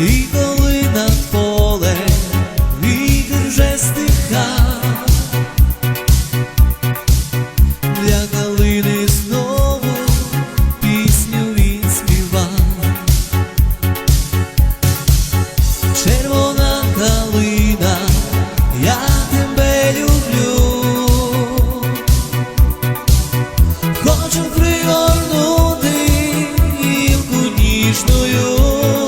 І коли над поле вітер вже для калини знову пісню він співав, червона калина, я тебе люблю, хочу пригорнути гілку ніжною.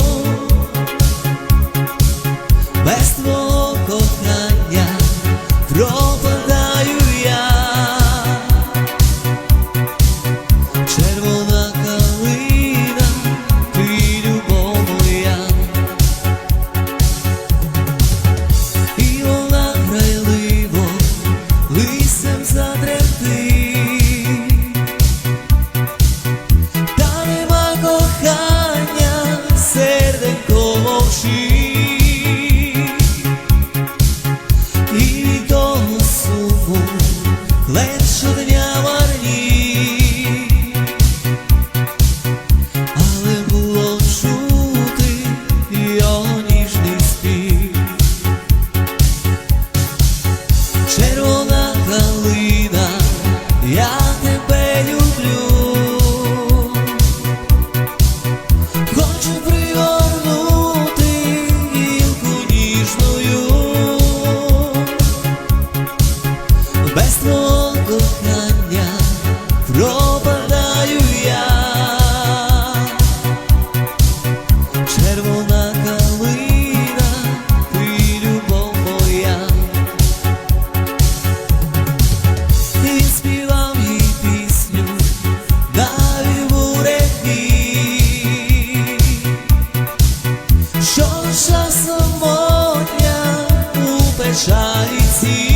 лежать.